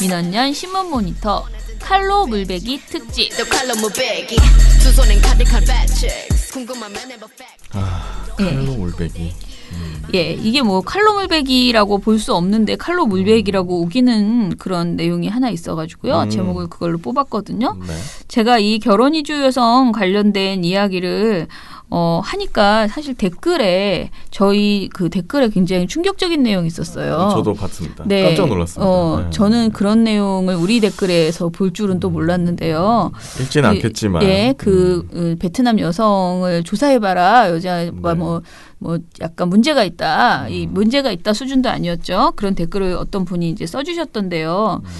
민원년 신문 모니터 칼로 물베기 특집. 또 칼로 해봐 팩 칼로 올배기. 예 이게 뭐 칼로 물베기라고 볼 수 없는데 칼로 물베기라고 우기는 그런 내용이 하나 있어가지고요. 음. 제목을 그걸로 뽑았거든요. 네. 제가 이 결혼 이주 여성 관련된 이야기를 어 하니까 사실 댓글에 저희 그 댓글에 굉장히 충격적인 내용이 있었어요. 저도 봤습니다. 네. 깜짝 놀랐습니다. 어, 네. 저는 그런 내용을 우리 댓글에서 볼 줄은 또 몰랐는데요. 읽지는 그, 않겠지만. 예, 그 음. 어, 베트남 여성을 조사해봐라. 여자가 네. 뭐, 뭐 약간 문제가 있다. 이 음. 문제가 있다 수준도 아니었죠. 그런 댓글을 어떤 분이 이제 써주셨던데요. 음.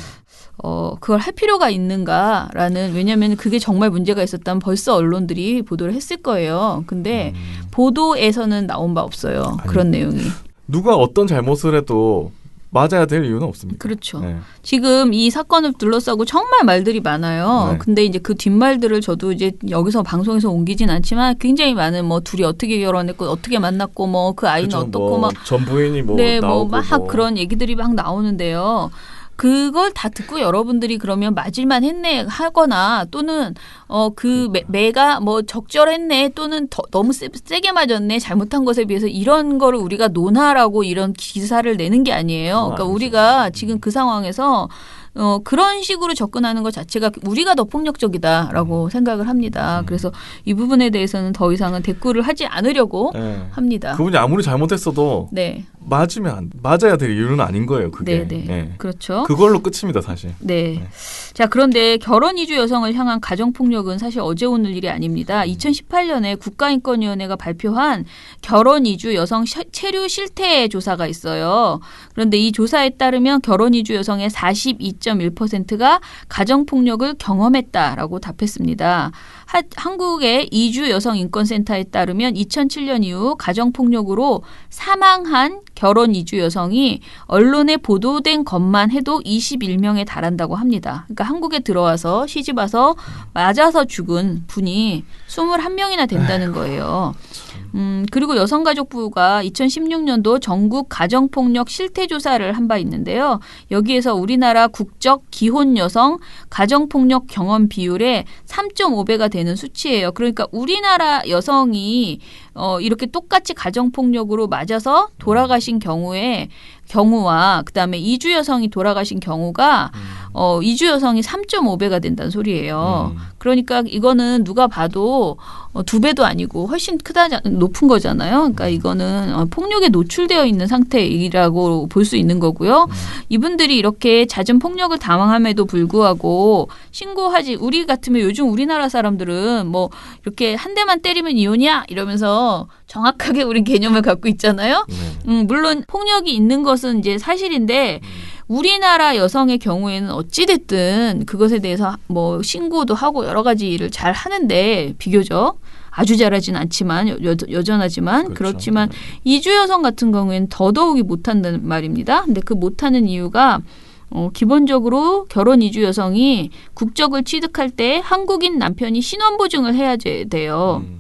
어, 그걸 할 필요가 있는가라는, 왜냐면 그게 정말 문제가 있었다면 벌써 언론들이 보도를 했을 거예요. 근데 음. 보도에서는 나온 바 없어요. 아니, 그런 내용이. 누가 어떤 잘못을 해도 맞아야 될 이유는 없습니다. 그렇죠. 네. 지금 이 사건을 둘러싸고 정말 말들이 많아요. 네. 근데 이제 그 뒷말들을 저도 이제 여기서 방송에서 옮기진 않지만 굉장히 많은 뭐 둘이 어떻게 결혼했고 어떻게 만났고 뭐 그 아이는 그쵸, 어떻고 뭐 막 전 부인이 뭐 네, 뭐 나오고 막 뭐. 그런 얘기들이 막 나오는데요. 그걸 다 듣고 여러분들이 그러면 맞을만 했네 하거나 또는 어 그 매가 뭐 적절했네 또는 더, 너무 세, 세게 맞았네 잘못한 것에 비해서 이런 거를 우리가 논하라고 이런 기사를 내는 게 아니에요. 그건 그러니까 아니죠. 우리가 지금 그 상황에서 어 그런 식으로 접근하는 것 자체가 우리가 더 폭력적이다라고 생각을 합니다. 음. 그래서 이 부분에 대해서는 더 이상은 대꾸를 하지 않으려고 네. 합니다. 그분이 아무리 잘못했어도 네, 맞으면 안- 맞아야 될 이유는 아닌 거예요. 그게. 네, 네, 네. 그렇죠. 그걸로 끝입니다, 사실. 네. 네. 자, 그런데 결혼 이주 여성을 향한 가정 폭력은 사실 어제 오늘 일이 아닙니다. 2018년에 국가인권위원회가 발표한 결혼 이주 여성 시- 체류 실태 조사가 있어요. 그런데 이 조사에 따르면 결혼 이주 여성의 42.1%가 가정 폭력을 경험했다라고 답했습니다. 하- 한국의 이주 여성 인권센터에 따르면 2007년 이후 가정폭력으로 사망한 결혼 이주 여성이 언론에 보도된 것만 해도 21명에 달한다고 합니다. 그러니까 한국에 들어와서 시집 와서 맞아서 죽은 분이 21명이나 된다는 거예요. 음, 그리고 여성가족부가 2016년도 전국 가정폭력 실태조사를 한 바 있는데요. 여기에서 우리나라 국적 기혼 여성 가정폭력 경험 비율의 3.5배가 되는 수치예요. 그러니까 우리나라 여성이 어, 이렇게 똑같이 가정폭력으로 맞아서 돌아가신 경우에 경우와 그다음에 이주 여성이 돌아가신 경우가 어, 이주 여성이 3.5배가 된다는 소리예요. 음. 그러니까 이거는 누가 봐도 어, 두 배도 아니고 훨씬 크다 높은 거잖아요. 그러니까 이거는 어, 폭력에 노출되어 있는 상태이라고 볼 수 있는 거고요. 이분들이 이렇게 잦은 폭력을 당함에도 불구하고 신고하지 우리 같으면 요즘 우리나라 사람들은 뭐 이렇게 한 대만 때리면 이혼이야 이러면서 정확하게 우리 개념을 갖고 있잖아요. 네. 음, 물론 폭력이 있는 것은 이제 사실인데 우리나라 여성의 경우에는 어찌 됐든 그것에 대해서 뭐 신고도 하고 여러 가지 일을 잘 하는데 비교적 아주 잘하진 않지만 여, 여- 여전하지만 그렇죠. 그렇지만 이주 여성 같은 경우에는 더더욱이 못한다는 말입니다. 근데 그 못하는 이유가 어, 기본적으로 결혼 이주 여성이 국적을 취득할 때 한국인 남편이 신원 보증을 해야 돼- 돼요. 음.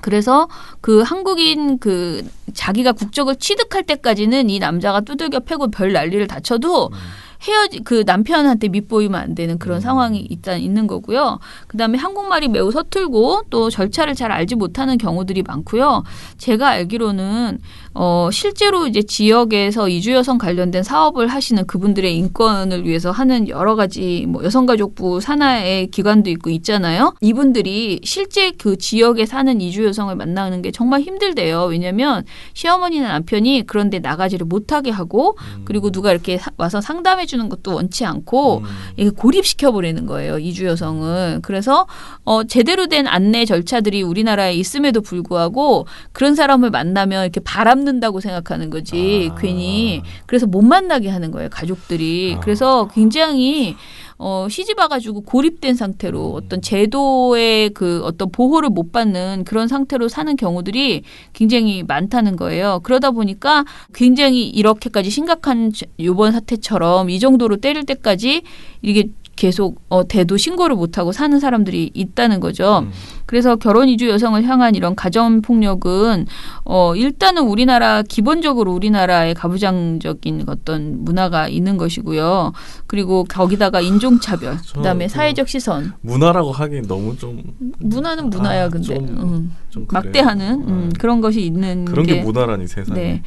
그래서 그 한국인 그 자기가 국적을 취득할 때까지는 이 남자가 두들겨 패고 별 난리를 다 쳐도 음. 헤어지 그 남편한테 밑보이면 안 되는 그런 음. 상황이 일단 있는 거고요. 그다음에 한국말이 매우 서툴고 또 절차를 잘 알지 못하는 경우들이 많고요. 제가 알기로는 어 실제로 이제 지역에서 이주 여성 관련된 사업을 하시는 그분들의 인권을 위해서 하는 여러 가지 뭐 여성가족부 산하의 기관도 있고 있잖아요. 이분들이 실제 그 지역에 사는 이주 여성을 만나는 게 정말 힘들대요. 왜냐하면 시어머니나 남편이 그런데 나가지를 못하게 하고 그리고 누가 이렇게 사- 와서 상담해 주는 것도 원치 않고 음. 이게 고립시켜 버리는 거예요 이주 여성을 그래서 어 제대로 된 안내 절차들이 우리나라에 있음에도 불구하고 그런 사람을 만나면 이렇게 바람는다고 생각하는 거지 아. 괜히 그래서 못 만나게 하는 거예요 가족들이 아. 그래서 굉장히 어, 시집 와가지고 고립된 상태로 어떤 제도의 그 어떤 보호를 못 받는 그런 상태로 사는 경우들이 굉장히 많다는 거예요. 그러다 보니까 굉장히 이렇게까지 심각한 저- 요번 사태처럼 이 정도로 때릴 때까지 이게 계속 어, 돼도 신고를 못하고 사는 사람들이 있다는 거죠. 음. 그래서 결혼 이주 여성을 향한 이런 가정 폭력은 어 일단은 우리나라 기본적으로 우리나라의 가부장적인 어떤 문화가 있는 것이고요. 그리고 거기다가 인종 차별, 저- 그다음에 저- 사회적 시선. 문화라고 하긴 너무 좀 문화는 문화야 아, 근데 좀- 음, 좀. 막대하는 음, 네. 그런 것이 있는 그런 게 문화라니 세상에. 네.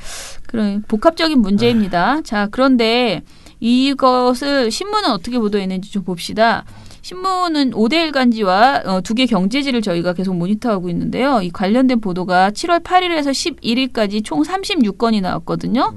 그런 복합적인 문제입니다. 자, 그런데 이것을 신문은 어떻게 보도했는지 좀 봅시다. 신문은 5대1 간지와 어, 두개 경제지를 저희가 계속 모니터하고 있는데요. 이 관련된 보도가 7월 8일에서 11일까지 총 36건이 나왔거든요.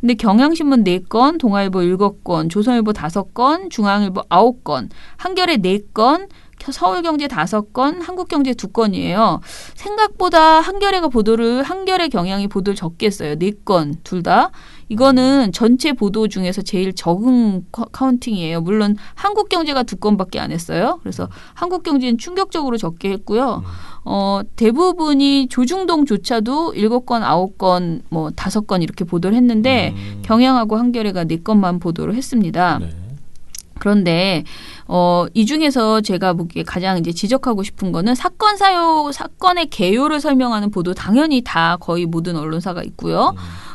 근데 경향신문 4건, 동아일보 7건, 조선일보 5건, 중앙일보 9건, 한겨레 4건, 서울경제 5건, 한국경제 2건이에요. 생각보다 한겨레가 보도를 한겨레 경향이 보도를 적게 했어요. 4건 둘 다. 이거는 전체 보도 중에서 제일 적은 커- 카운팅이에요. 물론 한국경제가 두 건밖에 안 했어요. 그래서 한국경제는 충격적으로 적게 했고요. 어, 대부분이 조중동조차도 7건, 9건, 뭐 5건 이렇게 보도를 했는데 음. 경향하고 한겨레가 4건만 보도를 했습니다. 네. 그런데 어, 이 중에서 제가 보기에 가장 이제 지적하고 싶은 거는 사건 사요 사건의 개요를 설명하는 보도 당연히 다 거의 모든 언론사가 있고요.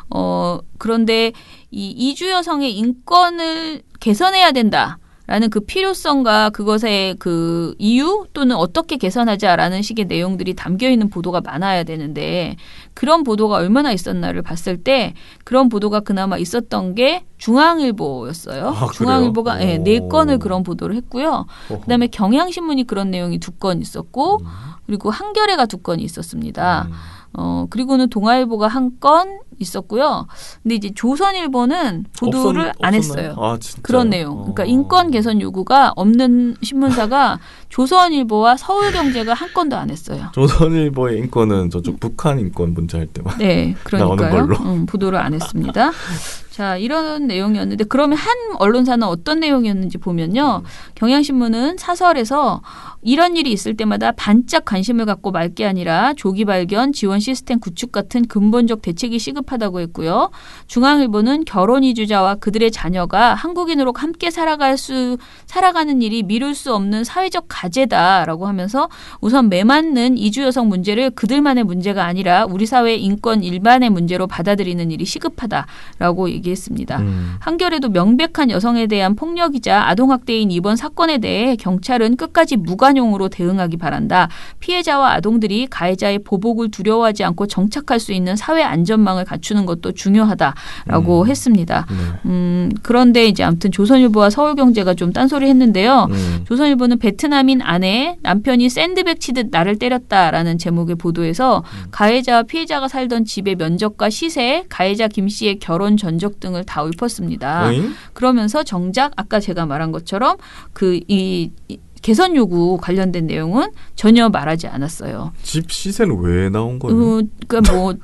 어, 그런데 이 이주 여성의 인권을 개선해야 된다. 라는 그 필요성과 그것의 그 이유 또는 어떻게 개선하자라는 식의 내용들이 담겨 있는 보도가 많아야 되는데 그런 보도가 얼마나 있었나를 봤을 때 그런 보도가 그나마 있었던 게 중앙일보였어요. 아? 중앙일보가 예, 네 오. 건을 그런 보도를 했고요. 어허. 그다음에 경향신문이 그런 내용이 두 건 있었고 음. 그리고 한겨레가 두 건이 있었습니다. 음. 어, 그리고는 동아일보가 한 건 있었고요. 근데 이제 조선일보는 보도를 없었- 안? 했어요. 아, 진짜요? 그런 내용. 그러니까 어. 인권 개선 요구가 없는 신문사가 조선일보와 서울경제가 한 건도 안 했어요. 조선일보의 인권은 저쪽 북한 인권 문제 할 때만. 네, 그러니까요. 걸로. 음, 보도를 안 했습니다. 자, 이런 내용이었는데 그러면 한 언론사는 어떤 내용이었는지 보면요. 경향신문은 사설에서 이런 일이 있을 때마다 반짝 관심을 갖고 말 게 아니라 조기 발견, 지원 시스템 구축 같은 근본적 대책이 시급하다고 했고요. 중앙일보는 결혼 이주자와 그들의 자녀가 한국인으로 함께 살아갈 수 살아가는 일이 미룰 수 없는 사회적 과제다라고 하면서 우선 매맞는 이주 여성 문제를 그들만의 문제가 아니라 우리 사회 인권 일반의 문제로 받아들이는 일이 시급하다라고 얘기 했습니다. 음. 한겨레도 명백한 여성에 대한 폭력이자 아동학대인 이번 사건에 대해 경찰은 끝까지 무관용으로 대응하기 바란다. 피해자와 아동들이 가해자의 보복을 두려워하지 않고 정착할 수 있는 사회 안전망을 갖추는 것도 중요하다라고 음. 했습니다. 네. 음, 그런데 이제 아무튼 조선일보와 서울경제가 좀 딴소리 했는데요. 음. 조선일보는 베트남인 아내 남편이 샌드백 치듯 나를 때렸다라는 제목의 보도에서 가해자와 피해자가 살던 집의 면적과 시세, 가해자 김 씨의 결혼 전적 등을 다 읊었습니다. 어잉? 그러면서 정작 아까 제가 말한 것처럼 그이 개선 요구 관련된 내용은 전혀 말하지 않았어요. 집 시세는 왜 나온 거예요? 어, 그러니까 뭐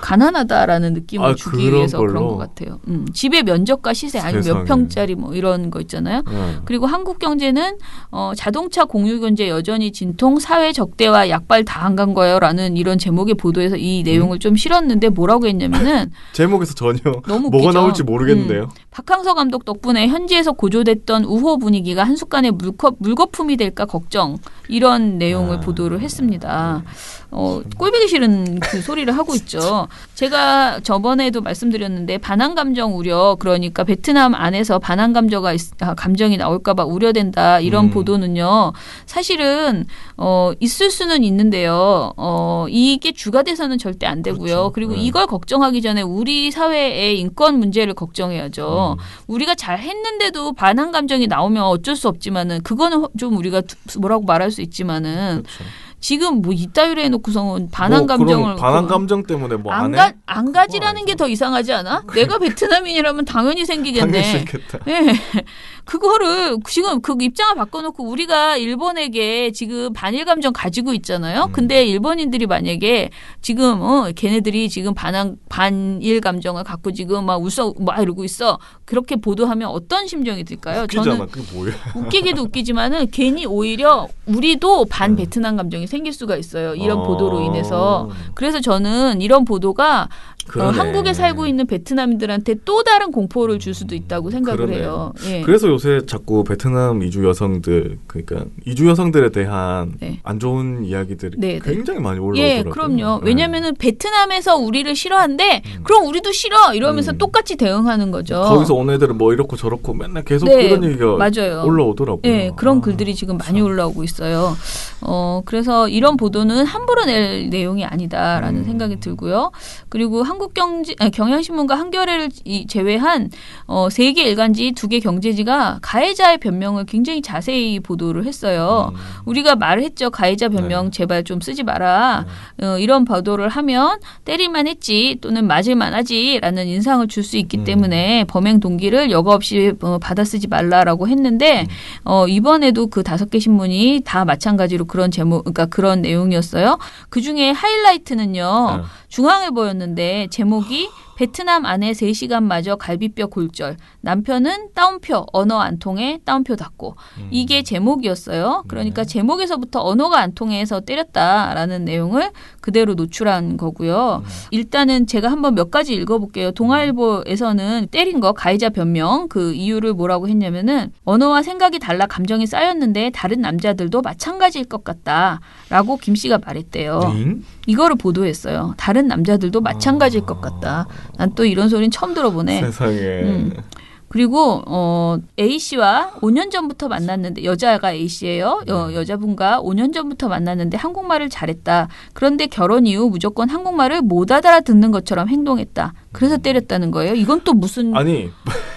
가난하다라는 느낌을 아, 주기 그런 위해서 그런 걸로? 것 같아요. 음, 집의 면적과 시세 아니면 몇 세상에. 평짜리 뭐 이런 거 있잖아요. 네. 그리고 한국 경제는 어, 자동차 공유 견제 여전히 진통, 사회 적대와 약발 다안간 거예요라는 이런 제목의 보도에서 이 내용을 좀 실었는데 뭐라고 했냐면은 제목에서 전혀 너무 뭐가 웃기죠. 나올지 모르겠는데요. 박항서 감독 덕분에 현지에서 고조됐던 우호 분위기가 한순간에 물거, 물거품이 될까 걱정 이런 내용을 아. 보도를 했습니다. 어, 꼴보기 싫은 그 소리를 하고 있죠. 제가 저번에도 말씀드렸는데 반항 감정 우려 그러니까 베트남 안에서 반항 감정가 있- 아, 감정이 나올까봐 우려된다 이런 음. 보도는요. 사실은 어, 있을 수는 있는데요. 어, 이게 주가 돼서는 절대 안 되고요. 그렇죠. 그리고 네. 이걸 걱정하기 전에 우리 사회의 인권 문제를 걱정해야죠. 음. 우리가 잘 했는데도 반항 감정이 나오면 어쩔 수 없지만은 그거는 허- 좀 우리가 두- 뭐라고 말할 수 있지만은 그렇죠. 지금 뭐 이따위로 해놓고서는 반항 뭐 감정을 반항 그- 감정 때문에 뭐안 안, 해? 가, 안 가지라는 게 더 이상하지 않아? 내가 베트남인이라면 당연히 생기겠네. 예. 그거를 지금 그 입장을 바꿔놓고 우리가 일본에게 지금 반일 감정 가지고 있잖아요. 음. 근데 일본인들이 만약에 지금 어 걔네들이 지금 반항 반일 감정을 갖고 지금 막 웃어 막 이러고 있어. 그렇게 보도하면 어떤 심정이 들까요? 웃기잖아. 그게 뭐야? 웃기기도 웃기지만은 괜히 오히려 우리도 반 베트남 감정이 상황이 생길 수가 있어요. 이런 어. 보도로 인해서. 그래서 저는 이런 보도가 어, 그러네. 한국에 살고 있는 베트남인들한테 또 다른 공포를 줄 수도 있다고 생각을 그러네. 해요. 예. 그래서 요새 자꾸 베트남 이주 여성들 그러니까 이주 여성들에 대한 네. 안 좋은 이야기들이 네, 네. 굉장히 많이 예, 올라오더라고요. 그럼요. 네. 왜냐면은 베트남에서 우리를 싫어한대. 음. 그럼 우리도 싫어. 이러면서 음. 똑같이 대응하는 거죠. 거기서 온 애들은 뭐 이렇고 저렇고 맨날 계속 네, 그런 얘기가 맞아요. 올라오더라고요. 예, 그런 아, 글들이 지금 많이 참. 올라오고 있어요. 어, 그래서 이런 보도는 함부로 낼 내용이 아니다라는 음. 생각이 들고요. 그리고 한국경제, 아니, 경향신문과 한겨레를 이- 제외한 어, 세계 일간지 두 개 경제지가 가해자의 변명을 굉장히 자세히 보도를 했어요. 음. 우리가 말했죠. 가해자 변명 네. 제발 좀 쓰지 마라. 어, 이런 보도를 하면 때릴만 했지 또는 맞을만 하지라는 인상을 줄 수 있기 음. 때문에 범행 동기를 여과 없이 어, 받아 쓰지 말라라고 했는데 음. 어, 이번에도 그 다섯 개 신문이 다 마찬가지로 그런 제목, 그러니까 그런 내용이었어요. 그 중에 하이라이트는요. 네. 중앙일보였는데 제목이 베트남 아내 3시간 마저 갈비뼈 골절. 남편은 따옴표 언어 안 통해 따옴표 닫고. 음. 이게 제목이었어요. 그러니까 네. 제목에서부터 언어가 안 통해서 때렸다라는 내용을 그대로 노출한 거고요. 음. 일단은 제가 한번 몇 가지 읽어볼게요. 동아일보에서는 때린 거 가해자 변명 그 이유를 뭐라고 했냐면은 언어와 생각이 달라 감정이 쌓였는데 다른 남자들도 마찬가지일 것 같다라고 김 씨가 말했대요. 응? 이거를 보도했어요. 다른 남자들도 마찬가지일 것 같다. 난 또 이런 소리는 처음 들어보네. 세상에. 음. 그리고 어 A 씨와 5년 전부터 만났는데 여자가 A 씨예요. 여, 여자분과 5년 전부터 만났는데 한국말을 잘했다. 그런데 결혼 이후 무조건 한국말을 못 알아듣는 것처럼 행동했다. 그래서 때렸다는 거예요. 이건 또 무슨 아니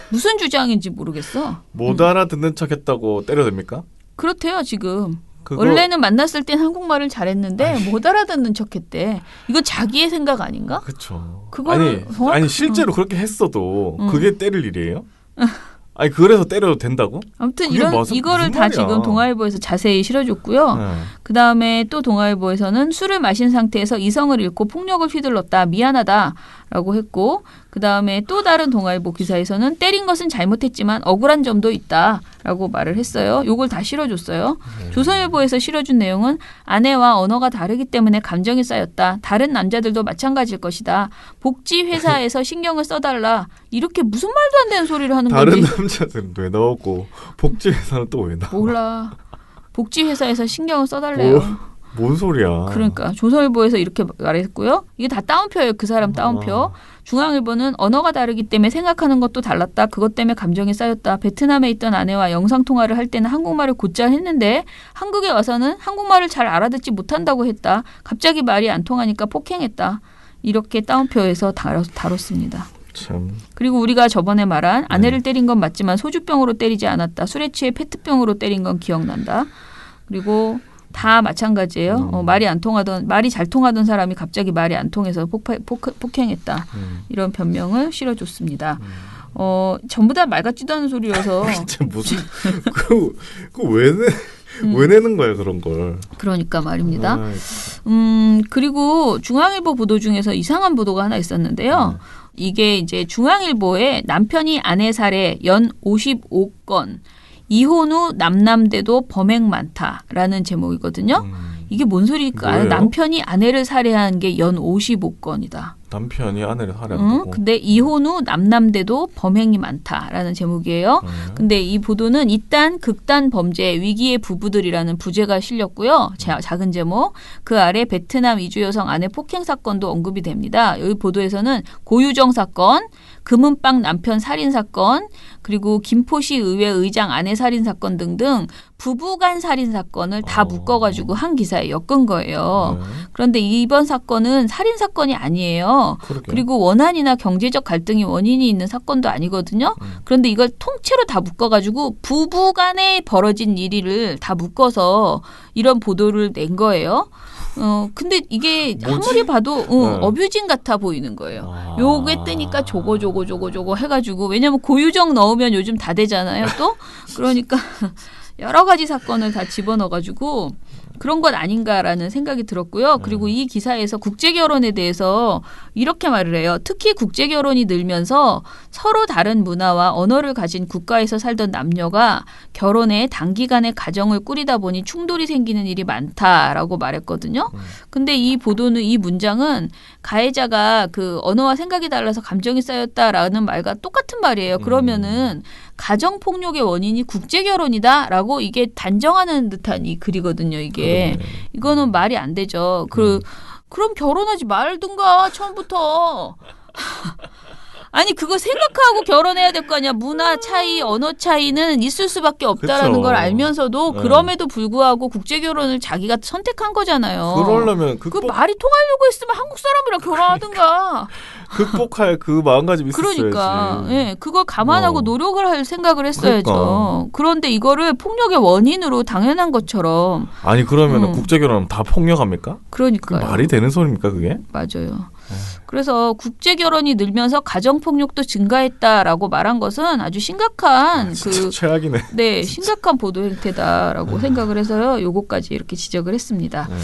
무슨 주장인지 모르겠어. 못 알아듣는 척했다고 때려도 됩니까? 그렇대요 지금. 원래는 만났을 땐 한국말을 잘했는데 못 알아듣는 척했대. 이거 자기의 생각 아닌가? 그거를 아니 정확- 아니 실제로 그렇게 했어도 음. 그게 때릴 일이에요? 아니 그래서 때려도 된다고? 아무튼 이런 무슨- 이거를 무슨 다. 지금 동아일보에서 자세히 실어줬고요. 네. 그 다음에 또 동아일보에서는 술을 마신 상태에서 이성을 잃고 폭력을 휘둘렀다. 미안하다 라고 했고, 그 다음에 또 다른 동아일보 기사에서는 때린 것은 잘못했지만 억울한 점도 있다 라고 말을 했어요. 요걸 다 실어줬어요. 네. 조선일보에서 실어준 내용은 아내와 언어가 다르기 때문에 감정이 쌓였다. 다른 남자들도 마찬가지일 것이다. 복지 회사에서 신경을 써달라. 이렇게 무슨 말도 안 되는 소리를 하는 다른 건지 남자들은 왜 나오고 복지회사는 또 왜 나와? 몰라. 복지 회사에서 신경을 써달래요. 뭔 소리야? 그러니까 조선일보에서 이렇게 말했고요. 이게 다 따옴표예요. 그 사람 따옴표. 어. 중앙일보는 언어가 다르기 때문에 생각하는 것도 달랐다. 그것 때문에 감정이 쌓였다. 베트남에 있던 아내와 영상 통화를 할 때는 한국말을 곧잘 했는데 한국에 와서는 한국말을 잘 알아듣지 못한다고 했다. 갑자기 말이 안 통하니까 폭행했다. 이렇게 따옴표에서 다뤘, 다뤘습니다. 참. 그리고 우리가 저번에 말한 네. 아내를 때린 건 맞지만 소주병으로 때리지 않았다. 술에 취해 페트병으로 때린 건 기억난다. 그리고 다 마찬가지예요. 음. 어, 말이 안 통하던 말이 잘 통하던 사람이 갑자기 말이 안 통해서 폭파, 폭, 폭행했다. 음. 이런 변명을 실어줬습니다. 어, 전부 다 말 같지도 않은 소리여서 진짜 무슨 그그왜 내? 음. 왜 내는 거야 그런 걸? 그러니까 말입니다. 아이, 음, 그리고 중앙일보 보도 중에서 이상한 보도가 하나 있었는데요. 음. 이게 이제 중앙일보에 남편이 아내 살해 연 55건, 이혼 후 남남대도 범행 많다라는 제목이거든요. 음. 이게 뭔 소리일까? 뭐예요? 남편이 아내를 살해한 게 연 55건이다. 남편이 아내를 응? 살해한다고. 근데 이혼 후 남남대도 범행이 많다라는 제목이에요. 네. 근데 이 보도는 이딴 극단 범죄 위기의 부부들이라는 부제가 실렸고요. 자, 작은 제목 그 아래 베트남 이주 여성 아내 폭행 사건도 언급이 됩니다. 여기 보도에서는 고유정 사건, 금은방 남편 살인 사건, 그리고 김포시 의회 의장 아내 살인 사건 등등 부부간 살인 사건을 다 어. 묶어가지고 한 기사에 엮은 거예요. 네. 그런데 이번 사건은 살인 사건이 아니에요. 그러게요. 그리고 원한이나 경제적 갈등이 원인이 있는 사건도 아니거든요. 음. 그런데 이걸 통째로 다 묶어가지고 부부 간에 벌어진 일을 다 묶어서 이런 보도를 낸 거예요. 어 근데 이게 뭐지? 아무리 봐도 어, 네. 어뷰징 같아 보이는 거예요. 아. 요게 뜨니까 저거 저거 저거 저거 해가지고 왜냐면 고유정 넣으면 요즘 다 되잖아요. 또 그러니까 여러 가지 사건을 다 집어넣어가지고 그런 건 아닌가라는 생각이 들었고요. 그리고 이 기사에서 국제 결혼에 대해서 이렇게 말을 해요. 특히 국제 결혼이 늘면서 서로 다른 문화와 언어를 가진 국가에서 살던 남녀가 결혼에 단기간에 가정을 꾸리다 보니 충돌이 생기는 일이 많다라고 말했거든요. 근데 이 보도는 이 문장은 가해자가 그 언어와 생각이 달라서 감정이 쌓였다라는 말과 똑같은 말이에요. 그러면은 가정 폭력의 원인이 국제 결혼이다라고 이게 단정하는 듯한 이 글이거든요. 이게 그러네. 이거는 말이 안 되죠. 그 그럼 결혼하지 말든가 처음부터. 아니 그거 생각하고 결혼해야 될 거 아니야. 문화 차이, 언어 차이는 있을 수밖에 없다라는 그쵸. 걸 알면서도 네. 그럼에도 불구하고 국제 결혼을 자기가 선택한 거잖아요. 그러려면 그 극복, 말이 통하려고 했으면 한국 사람이랑 결혼하든가. 극복할 그 마음가짐이 있었어야지. 그러니까, 예, 그걸 감안하고 어. 노력을 할 생각을 했어야죠. 그러니까. 그런데 이거를 폭력의 원인으로 당연한 것처럼, 아니 그러면 음. 은 국제 결혼하면 다 폭력합니까? 그 그러니까요. 말이 되는 소리입니까 그게? 맞아요. 그래서 국제 결혼이 늘면서 가정 폭력도 증가했다라고 말한 것은 아주 심각한 진짜 그 최악이네. 네, 심각한 보도 행태다라고 생각을 해서요. 요거까지 이렇게 지적을 했습니다. 네.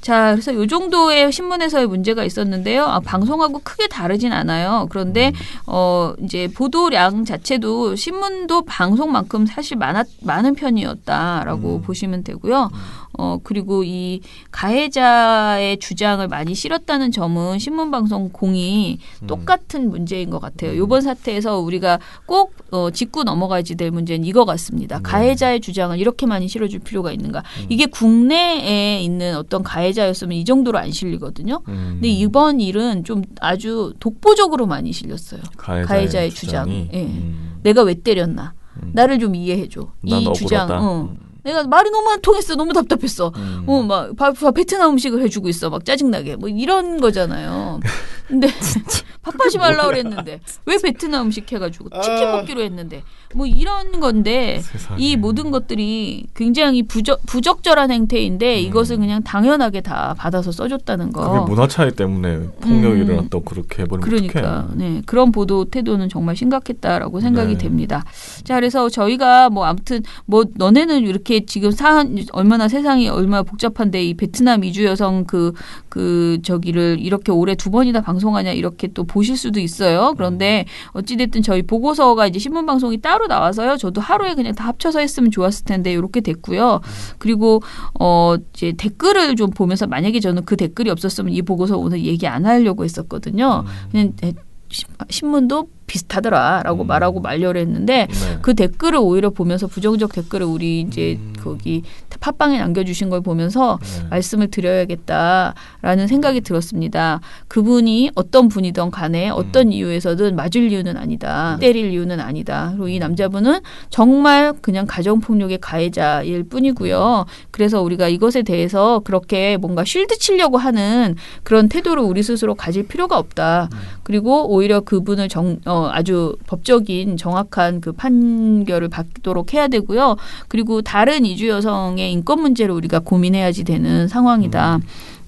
자, 그래서 요 정도의 신문에서의 문제가 있었는데요. 아, 방송하고 크게 다르진 않아요. 그런데 어 이제 보도량 자체도 신문도 방송만큼 사실 많았 많은 편이었다라고 음. 보시면 되고요. 어 그리고 이 가해자의 주장을 많이 실었다는 점은 신문 방송 공이 똑같은 문제인 것 같아요. 이번 사태에서 우리가 꼭 어, 짚고 넘어가야지 될 문제는 이거 같습니다. 가해자의 주장을 이렇게 많이 실어줄 필요가 있는가? 이게 국내에 있는 어떤 가해자였으면 이 정도로 안 실리거든요. 음. 근데 이번 일은 좀 아주 독보적으로 많이 실렸어요. 가해자의, 가해자의. 주장. 예. 음. 내가 왜 때렸나? 음. 나를 좀 이해해줘. 난이 주장. 억울하다. 어. 내가 말이 너무 안 통했어. 너무 답답했어. 음. 어, 막, 바, 바- 베트남 음식을 해주고 있어. 막 짜증나게. 뭐 이런 거잖아요. 근데 밥하지 말라 그랬는데 왜 베트남 음식 해가지고 치킨 아. 먹기로 했는데 뭐 이런 건데 세상에. 이 모든 것들이 굉장히 부적, 부적절한 행태인데 이것을 그냥 당연하게 다 받아서 써줬다는 거. 음. 그게 문화 차이 때문에 폭력이 음. 일어났다고 그렇게 해버리면 그러니까 어떡해. 네 그런 보도 태도는 정말 심각했다라고 생각이 네. 됩니다. 자 그래서 저희가 뭐 아무튼 뭐 너네는 이렇게 지금 사안 얼마나 세상이 얼마나 복잡한데 이 베트남 이주 여성 그그 저기를 이렇게 올해 두 번이나 방송하냐 이렇게 또 보실 수도 있어요. 그런데 어찌 됐든 저희 보고서가 이제 신문 방송이 따로 나와서요. 저도 하루에 그냥 다 합쳐서 했으면 좋았을 텐데 이렇게 됐고요. 그리고 어 이제 댓글을 좀 보면서 만약에 저는 그 댓글이 없었으면 이 보고서 오늘 얘기 안 하려고 했었거든요. 그냥 에, 시- 신문도 비슷하더라라고 음. 말하고 말려고 했는데 네. 그 댓글을 오히려 보면서 부정적 댓글을 우리 이제 음. 거기 팟빵에 남겨주신 걸 보면서 네. 말씀을 드려야겠다라는 생각이 들었습니다. 그분이 어떤 분이든 간에 어떤 이유에서든 맞을 이유는 아니다. 네. 때릴 이유는 아니다. 그리고 이 남자분은 정말 그냥 가정폭력의 가해자일 뿐이고요. 그래서 우리가 이것에 대해서 그렇게 뭔가 쉴드 치려고 하는 그런 태도를 우리 스스로 가질 필요가 없다. 그리고 오히려 그분을 정, 어, 아주 법적인 정확한 그 판결을 받도록 해야 되고요. 그리고 다른 이주 여성의 인권 문제를 우리가 고민해야지 되는 상황이다.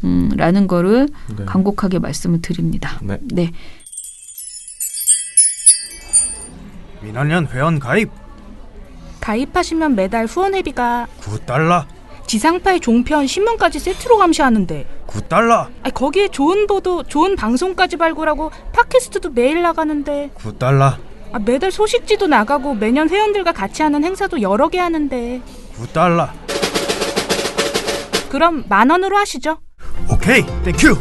음, 라는 거를 네. 간곡하게 말씀을 드립니다. 네. 네. 민원연 회원 가입 가입하시면 매달 후원회비가 9달러 지상파의 종편 신문까지 세트로 감시하는데. 9달러. 아니, 거기에 좋은 보도 좋은 방송까지 발굴하고 팟캐스트도 매일 나가는데. 9달러. 아, 매달 소식지도 나가고 매년 회원들과 같이 하는 행사도 여러 개 하는데. 9달러. 그럼 만 원으로 하시죠. 오케이. 땡큐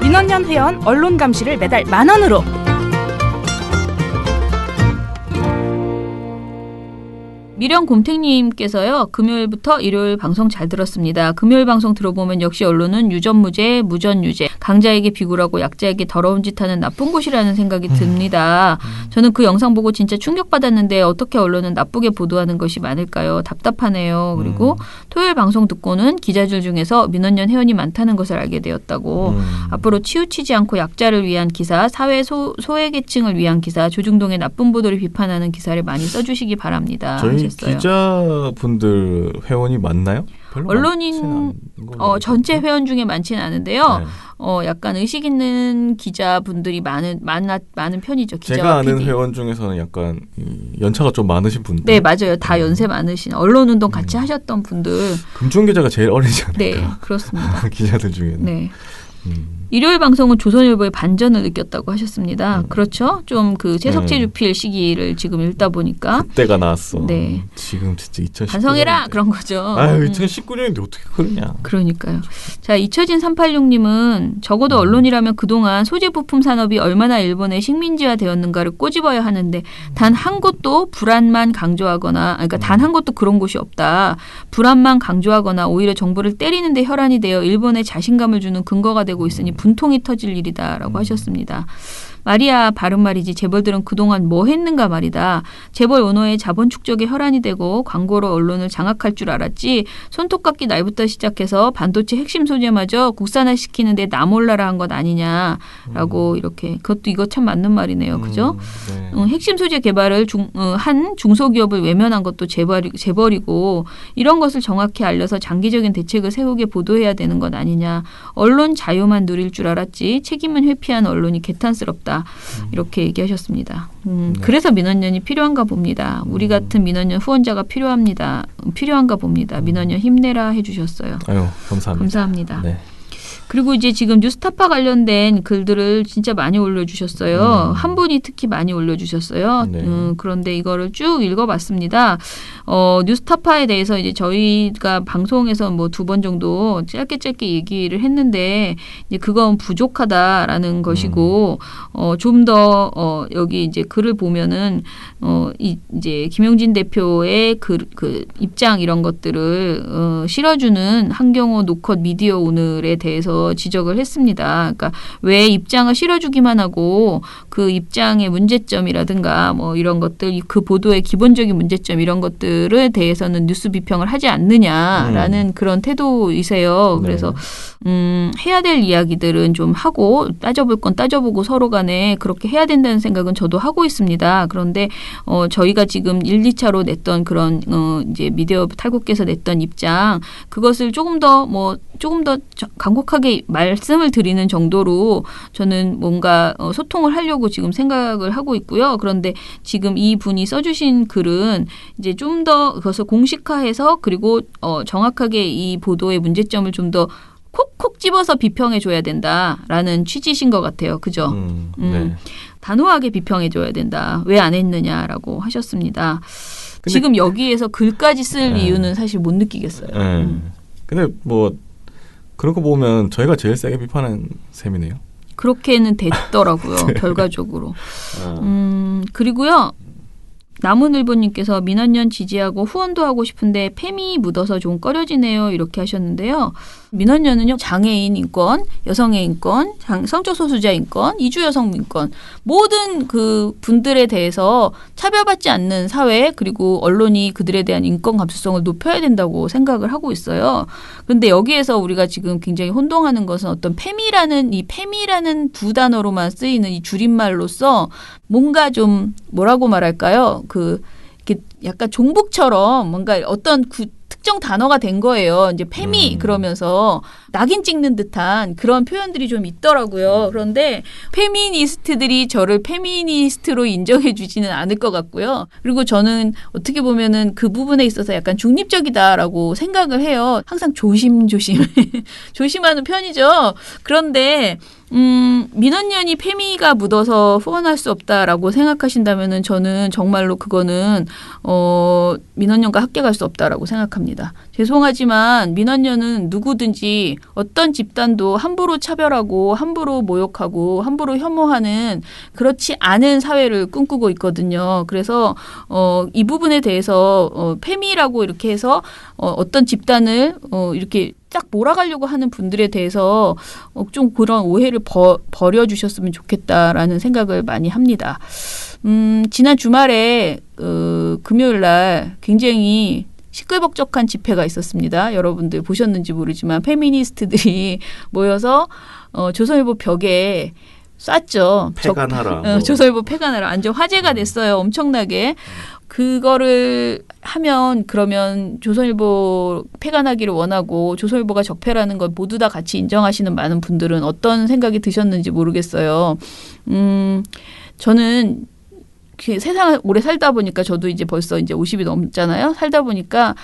민원연 회원 언론 감시를 매달 만 원으로 미령 곰탱님께서요 금요일부터 일요일 방송 잘 들었습니다. 금요일 방송 들어보면 역시 언론은 유전무죄, 무전유죄, 강자에게 비굴하고 약자에게 더러운 짓 하는 나쁜 곳이라는 생각이 듭니다. 저는 그 영상 보고 진짜 충격받았는데 어떻게 언론은 나쁘게 보도하는 것이 많을까요? 답답하네요. 그리고 토요일 방송 듣고는 기자들 중에서 민원연 회원이 많다는 것을 알게 되었다고. 음. 앞으로 치우치지 않고 약자를 위한 기사, 사회 소, 소외계층을 위한 기사, 조중동의 나쁜 보도를 비판하는 기사를 많이 써주시기 바랍니다. 저희 했어요. 기자분들 회원이 많나요? 언론인, 어, 전체. 회원 중에 많지는 않은데요. 네. 어, 약간 의식 있는 기자분들이 많은 많아, 많은 편이죠. 제가 아는 PD. 회원 중에서는 약간 이 연차가 좀 많으신 분들. 네, 맞아요. 다 음. 연세 많으신 언론 운동 같이 하셨던 분들. 금중 기자가 제일 어리지 않을까? 네, 그렇습니다. 기자들 중에는. 네. 음. 일요일 방송은 조선일보의 반전을 느꼈다고 하셨습니다. 음. 그렇죠? 좀 그 채석제 음. 유필 시기를 지금 읽다 보니까 그때가 나왔어. 네. 지금 진짜 2019년. 반성해라 그런 거죠. 음. 2019년인데 어떻게 그러냐. 그러니까요. 자, 이처진 386님은 적어도 음. 언론이라면 그동안 소재 부품 산업이 얼마나 일본의 식민지화 되었는가를 꼬집어야 하는데 단 한 곳도 불안만 강조하거나, 아니, 그러니까 단 한 곳도 그런 곳이 없다. 불안만 강조하거나 오히려 정부를 때리는데 혈안이 되어 일본에 자신감을 주는 근거가 되고 있으니 분통이 터질 일이다라고 하셨습니다. 말이야 바른 말이지 재벌들은 그동안 뭐 했는가 말이다. 재벌 오너의 자본 축적에 혈안이 되고 광고로 언론을 장악할 줄 알았지. 손톱깎이 날부터 시작해서 반도체 핵심 소재마저 국산화시키는데 나 몰라라 한 것 아니냐라고 이렇게 그것도 이거 참 맞는 말이네요. 그죠? 음, 네. 어, 핵심 소재 개발을 중, 어, 한 중소기업을 외면한 것도 재벌이, 재벌이고 이런 것을 정확히 알려서 장기적인 대책을 세우게 보도해야 되는 것 아니냐. 언론 자유만 누릴 줄 알았지 책임은 회피한 언론이 개탄스럽다. 이렇게 얘기하셨습니다. 음, 네. 그래서 민원연이 필요한가 봅니다. 우리 같은 민원연 후원자가 필요합니다. 음, 필요한가 봅니다. 민원연 힘내라 해주셨어요. 아유, 감사합니다. 감사합니다. 네. 그리고 이제 지금 뉴스타파 관련된 글들을 진짜 많이 올려주셨어요. 음. 한 분이 특히 많이 올려주셨어요. 네. 음, 그런데 이거를 쭉 읽어봤습니다. 어, 뉴스타파에 대해서 이제 저희가 방송에서 뭐 두 번 정도 짧게 짧게 얘기를 했는데 이제 그건 부족하다라는 것이고 어, 좀더 어, 여기 이제 글을 보면은 어, 이, 이제 김용진 대표의 그, 그 입장 이런 것들을 어, 실어주는 한경호 노컷 미디어 오늘에 대해서 지적을 했습니다. 그러니까 왜 입장을 실어주기만 하고 그 입장의 문제점이라든가 뭐 이런 것들 그 보도의 기본적인 문제점 이런 것들에 대해서는 뉴스 비평을 하지 않느냐라는 그런 태도이세요. 네. 그래서 음, 해야 될 이야기들은 좀 하고 따져볼 건 따져보고 서로 간에 그렇게 해야 된다는 생각은 저도 하고 있습니다. 그런데 어, 저희가 지금 1, 2차로 냈던 그런 어, 이제 미디어 탈국계에서 냈던 입장 그것을 조금 더 뭐 조금 더 저- 간곡하게 말씀을 드리는 정도로 저는 뭔가 어, 소통을 하려고 지금 생각을 하고 있고요. 그런데 지금 이 분이 써주신 글은 이제 좀 더 그것을 공식화해서 그리고 어, 정확하게 이 보도의 문제점을 좀더 콕콕 집어서 비평해 줘야 된다라는 취지신 것 같아요. 그죠? 음, 음. 네. 단호하게 비평해 줘야 된다. 왜 안 했느냐라고 하셨습니다. 지금 여기에서 글까지 쓸 네. 이유는 사실 못 느끼겠어요. 네. 음. 근데 뭐 그런 거 보면 저희가 제일 세게 비판한 셈이네요. 그렇게는 됐더라고요. 결과적으로. 음, 그리고요. 남은일보님께서 민원연 지지하고 후원도 하고 싶은데 팸이 묻어서 좀 꺼려지네요. 이렇게 하셨는데요. 민원연은요 장애인 인권, 여성의 인권, 장- 성적 소수자 인권, 이주 여성 인권 모든 그 분들에 대해서 차별받지 않는 사회 그리고 언론이 그들에 대한 인권 감수성을 높여야 된다고 생각을 하고 있어요. 그런데 여기에서 우리가 지금 굉장히 혼동하는 것은 어떤 팸이라는 이 팸이라는 두 단어로만 쓰이는 이 줄임말로서 뭔가 좀 뭐라고 말할까요? 그 이렇게 약간 종북처럼 뭔가 어떤 구, 특정 단어가 된 거예요. 이제 페미 음. 그러면서 낙인 찍는 듯한 그런 표현들이 좀 있더라고요. 그런데 페미니스트들이 저를 페미니스트로 인정해 주지는 않을 것 같고요. 그리고 저는 어떻게 보면은 그 부분에 있어서 약간 중립적이다라고 생각을 해요. 항상 조심조심 조심하는 편이죠. 그런데 음, 민원연이 페미가 묻어서 후원할 수 없다라고 생각하신다면은 저는 정말로 그거는 어, 민원연과 함께 갈수 없다라고 생각합니다. 죄송하지만 민원연은 누구든지 어떤 집단도 함부로 차별하고 함부로 모욕하고 함부로 혐오하는 그렇지 않은 사회를 꿈꾸고 있거든요. 그래서 어, 이 부분에 대해서 어, 페미라고 이렇게 해서 어, 어떤 집단을 어, 이렇게 딱 몰아가려고 하는 분들에 대해서 어, 좀 그런 오해를 버, 버려주셨으면 좋겠다라는 생각을 많이 합니다. 음, 지난 주말에 어, 금요일 날 굉장히 시끌벅적한 집회가 있었습니다. 여러분들 보셨는지 모르지만 페미니스트들이 모여서 어, 조선일보 벽에 쐈죠. 적- 폐간하라. 어, 뭐. 조선일보 폐간하라 완전 화제가 됐어요. 엄청나게 그거를 하면 그러면 조선일보 폐간하기를 원하고 조선일보가 적폐라는 걸 모두 다 같이 인정하시는 많은 분들은 어떤 생각이 드셨는지 모르겠어요. 음, 저는 그 세상을 오래 살다 보니까 저도 이제 벌써 이제 50이 넘잖아요. 살다 보니까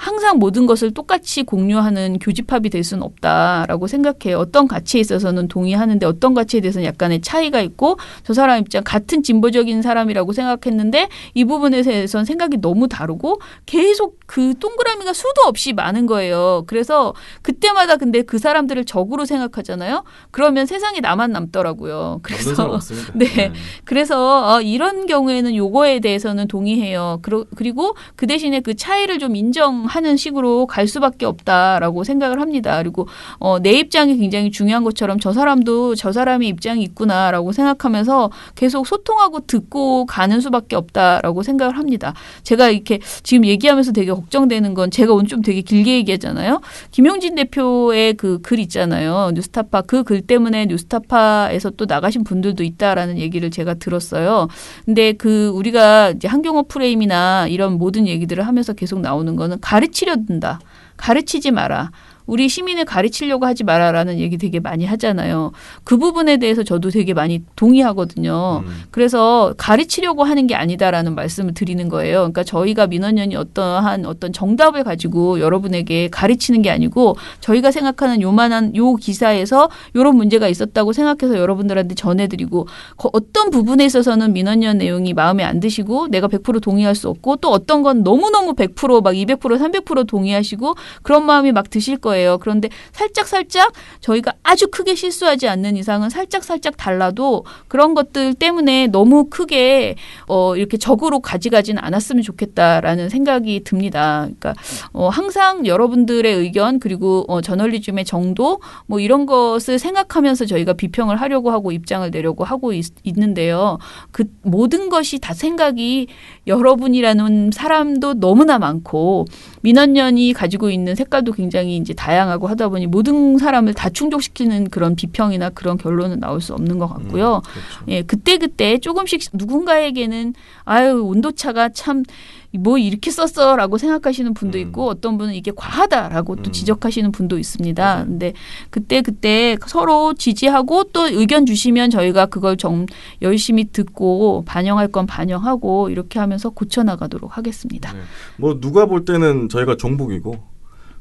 항상 모든 것을 똑같이 공유하는 교집합이 될 수는 없다라고 생각해요. 어떤 가치에 있어서는 동의하는데 어떤 가치에 대해서는 약간의 차이가 있고 저 사람 입장 같은 진보적인 사람이라고 생각했는데 이 부분에 대해서는 생각이 너무 다르고 계속 그 동그라미가 수도 없이 많은 거예요. 그래서 그때마다 근데 그 사람들을 적으로 생각하잖아요. 그러면 세상에 나만 남더라고요. 그래서 없습니다. 네. 그래서 어, 이런 경우에는 요거에 대해서는 동의해요. 그러, 그리고 그 대신에 그 차이를 좀 인정 하는 식으로 갈 수밖에 없다라고 생각을 합니다. 그리고 어, 내 입장이 굉장히 중요한 것처럼 저 사람도 저 사람의 입장이 있구나라고 생각하면서 계속 소통하고 듣고 가는 수밖에 없다라고 생각을 합니다. 제가 이렇게 지금 얘기하면서 되게 걱정되는 건 제가 오늘 좀 되게 길게 얘기하잖아요. 김용진 대표의 그 글 있잖아요. 뉴스타파 그 글 때문에 뉴스타파에서 또 나가신 분들도 있다라는 얘기를 제가 들었어요. 근데 그 우리가 이제 한경호 프레임이나 이런 모든 얘기들을 하면서 계속 나오는 거는 가 르치려 든다. 가르치지 마라. 우리 시민을 가르치려고 하지 마라라는 얘기 되게 많이 하잖아요. 그 부분에 대해서 저도 되게 많이 동의하거든요. 음. 그래서 가르치려고 하는 게 아니다라는 말씀을 드리는 거예요. 그러니까 저희가 민원연이 어떠한 어떤 정답을 가지고 여러분에게 가르치는 게 아니고 저희가 생각하는 요만한 요 기사에서 요런 문제가 있었다고 생각해서 여러분들한테 전해드리고 거- 어떤 부분에 있어서는 민원연 내용이 마음에 안 드시고 내가 100% 동의할 수 없고 또 어떤 건 너무너무 100%막 200% 300% 동의하시고 그런 마음이 막 드실 거예요. 그런데 살짝 살짝 저희가 아주 크게 실수하지 않는 이상은 살짝 살짝 달라도 그런 것들 때문에 너무 크게 어 이렇게 적으로 가져가지는 않았으면 좋겠다라는 생각이 듭니다. 그러니까 어 항상 여러분들의 의견 그리고 어 저널리즘의 정도 뭐 이런 것을 생각하면서 저희가 비평을 하려고 하고 입장을 내려고 하고 있, 있는데요. 그 모든 것이 다 생각이 여러분이라는 사람도 너무나 많고 민원연이 가지고 있는 색깔도 굉장히 이제 다양하고 하다 보니 모든 사람을 다 충족시키는 그런 비평이나 그런 결론은 나올 수 없는 것 같고요. 음, 그렇죠. 예, 그때 그때 조금씩 누군가에게는 아유, 온도차가 참 뭐 이렇게 썼어라고 생각하시는 분도 음. 있고 어떤 분은 이게 과하다라고 또 음. 지적하시는 분도 있습니다. 맞아요. 근데 그때 그때 서로 지지하고 또 의견 주시면 저희가 그걸 좀 열심히 듣고 반영할 건 반영하고 이렇게 하면 서 고쳐 나가도록 하겠습니다. 네. 뭐 누가 볼 때는 저희가 종북이고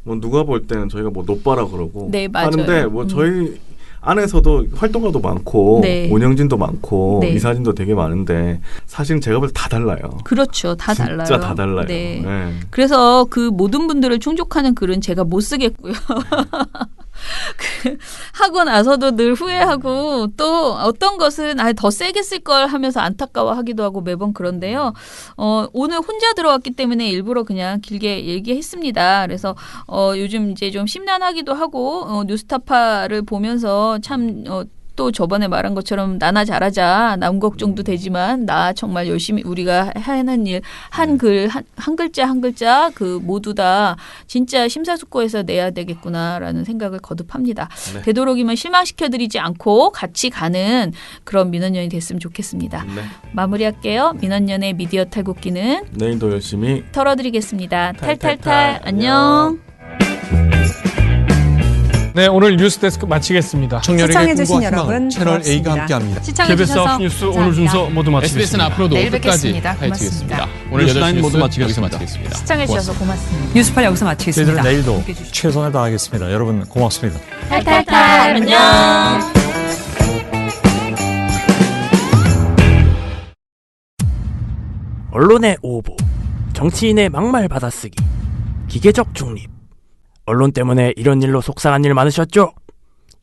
뭐 누가 볼 때는 저희가 뭐 노빠라 그러고 네. 하는데 뭐 음. 저희 안에서도 활동가도 많고 네. 운영진도 많고 네. 이사진도 되게 많은데 사실 제가 볼 때 다 달라요. 그렇죠. 다 진짜 달라요. 다 달라요. 네. 네. 그래서 그 모든 분들을 충족하는 글은 제가 못 쓰겠고요. 그 하고 나서도 늘 후회하고 또 어떤 것은 아, 더 세게 쓸 걸 하면서 안타까워하기도 하고 매번 그런데요. 어, 오늘 혼자 들어왔기 때문에 일부러 그냥 길게 얘기했습니다. 그래서 어, 요즘 이제 좀 심란하기도 하고 어, 뉴스타파를 보면서 참 어, 또 저번에 말한 것처럼 나나 잘하자 남 걱정도 되지만 나 정말 열심히 우리가 하는 일 한글한 한 글자 한 글자 그 모두 다 진짜 심사숙고해서 내야 되겠구나라는 생각을 거듭합니다. 네. 되도록이면 실망시켜드리지 않고 같이 가는 그런 민원연이 됐으면 좋겠습니다. 네. 마무리할게요. 민원연의 미디어 탈곡기는 내일도 열심히 털어드리겠습니다. 탈탈탈 탈탈탈. 안녕. 네, 오늘 뉴스데스크 마치겠습니다. 청년에게 시청해주신 여러분 채널 A가 고맙습니다. 함께합니다. KBS 시청해주셔서 뉴스 오늘 순서 모두 마치겠습니다. SBS는 앞으로도 내일 끝까지 뵙겠습니다. 오늘 뉴스라인 8시 모두 뉴스 마치겠습니다. 마치겠습니다. 시청해주셔서 고맙습니다. 뉴스팔 여기서 마치겠습니다. 저희들은 내일도 함께해 주시죠. 최선을 다하겠습니다. 여러분 고맙습니다. 탈탈탈 안녕. 언론의 오보, 정치인의 막말 받아쓰기, 기계적 중립. 언론 때문에 이런 일로 속상한 일 많으셨죠?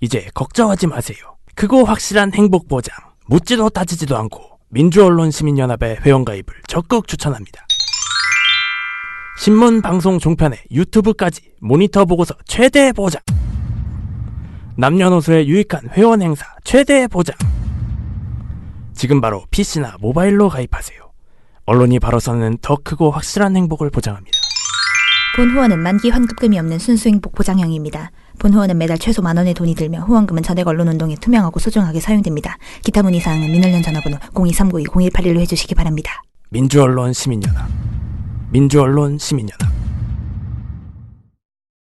이제 걱정하지 마세요. 크고 확실한 행복 보장, 묻지도 따지지도 않고 민주언론시민연합의 회원가입을 적극 추천합니다. 신문, 방송, 종편에 유튜브까지 모니터 보고서 최대 보장. 남녀노소의 유익한 회원 행사 최대 보장. 지금 바로 PC나 모바일로 가입하세요. 언론이 바로서는 더 크고 확실한 행복을 보장합니다. 본 후원은 만기 환급금이 없는 순수 행복 보장형입니다. 본 후원은 매달 최소 만 원의 돈이 들며 후원금은 전액 언론 운동에 투명하고 소중하게 사용됩니다. 기타 문의 사항은 민원련 전화번호 02392-0181로 해주시기 바랍니다. 민주언론 시민연합 민주언론 시민연합